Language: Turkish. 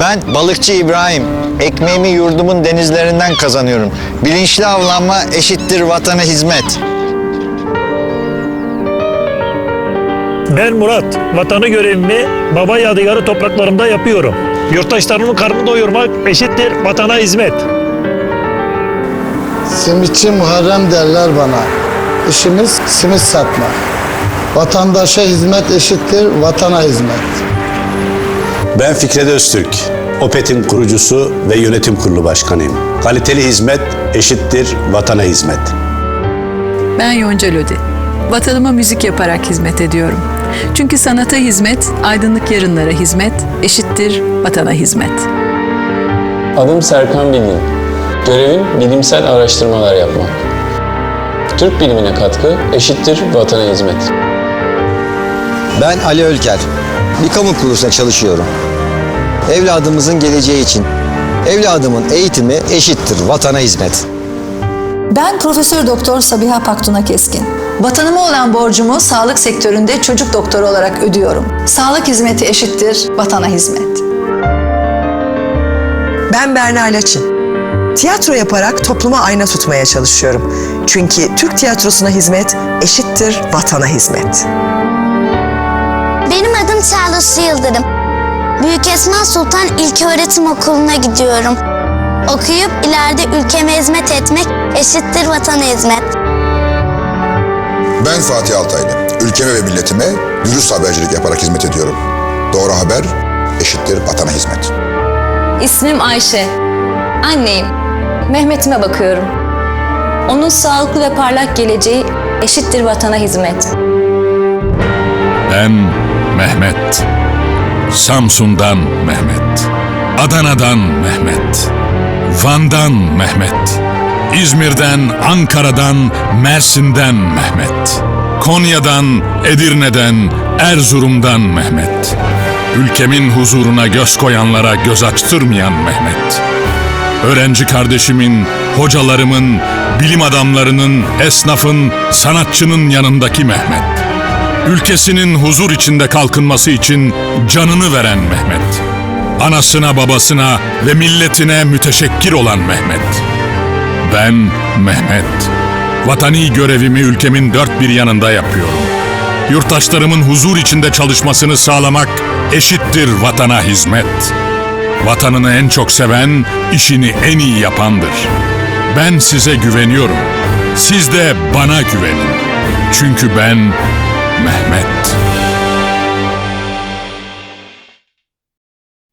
Ben balıkçı İbrahim. Ekmeğimi yurdumun denizlerinden kazanıyorum. Bilinçli avlanma eşittir vatana hizmet. Ben Murat. Vatanı görevimi baba yadigarı topraklarımda yapıyorum. Yurttaşlarımın karnını doyurmak eşittir vatana hizmet. Simitçi Muharrem derler bana. İşimiz simit satma. Vatandaşa hizmet eşittir vatana hizmet. Ben Fikret Öztürk. Opet'in kurucusu ve yönetim kurulu başkanıyım. Kaliteli hizmet eşittir vatana hizmet. Ben Yonca Lodi. Vatanıma müzik yaparak hizmet ediyorum. Çünkü sanata hizmet, aydınlık yarınlara hizmet, eşittir vatana hizmet. Adım Serkan Bilgin. Görevim bilimsel araştırmalar yapmak. Türk bilimine katkı eşittir vatana hizmet. Ben Ali Ölker. Bir kamu kuruluşunda çalışıyorum. Evladımızın geleceği için. Evladımın eğitimi eşittir vatana hizmet. Ben Profesör Doktor Sabiha Paktuna Keskin. Vatanıma olan borcumu sağlık sektöründe çocuk doktoru olarak ödüyorum. Sağlık hizmeti eşittir vatana hizmet. Ben Berna Laçin. Tiyatro yaparak topluma ayna tutmaya çalışıyorum. Çünkü Türk tiyatrosuna hizmet eşittir vatana hizmet. Çağla Su Yıldırım. Büyük Esma Sultan İlköğretim Okulu'na gidiyorum. Okuyup ileride ülkeme hizmet etmek eşittir vatana hizmet. Ben Fatih Altaylı. Ülkeme ve milletime dürüst habercilik yaparak hizmet ediyorum. Doğru haber eşittir vatana hizmet. İsmim Ayşe. Anneyim. Mehmet'ime bakıyorum. Onun sağlıklı ve parlak geleceği eşittir vatana hizmet. Ben Mehmet. Samsun'dan Mehmet. Adana'dan Mehmet. Van'dan Mehmet. İzmir'den, Ankara'dan, Mersin'den Mehmet. Konya'dan, Edirne'den, Erzurum'dan Mehmet. Ülkemin huzuruna göz koyanlara göz açtırmayan Mehmet. Öğrenci kardeşimin, hocalarımın, bilim adamlarının, esnafın, sanatçının yanındaki Mehmet. Ülkesinin huzur içinde kalkınması için canını veren Mehmet. Anasına babasına ve milletine müteşekkir olan Mehmet. Ben Mehmet. Vatani görevimi ülkemin dört bir yanında yapıyorum. Yurttaşlarımın huzur içinde çalışmasını sağlamak eşittir vatana hizmet. Vatanını en çok seven, işini en iyi yapandır. Ben size güveniyorum. Siz de bana güvenin. Çünkü ben Mehmet.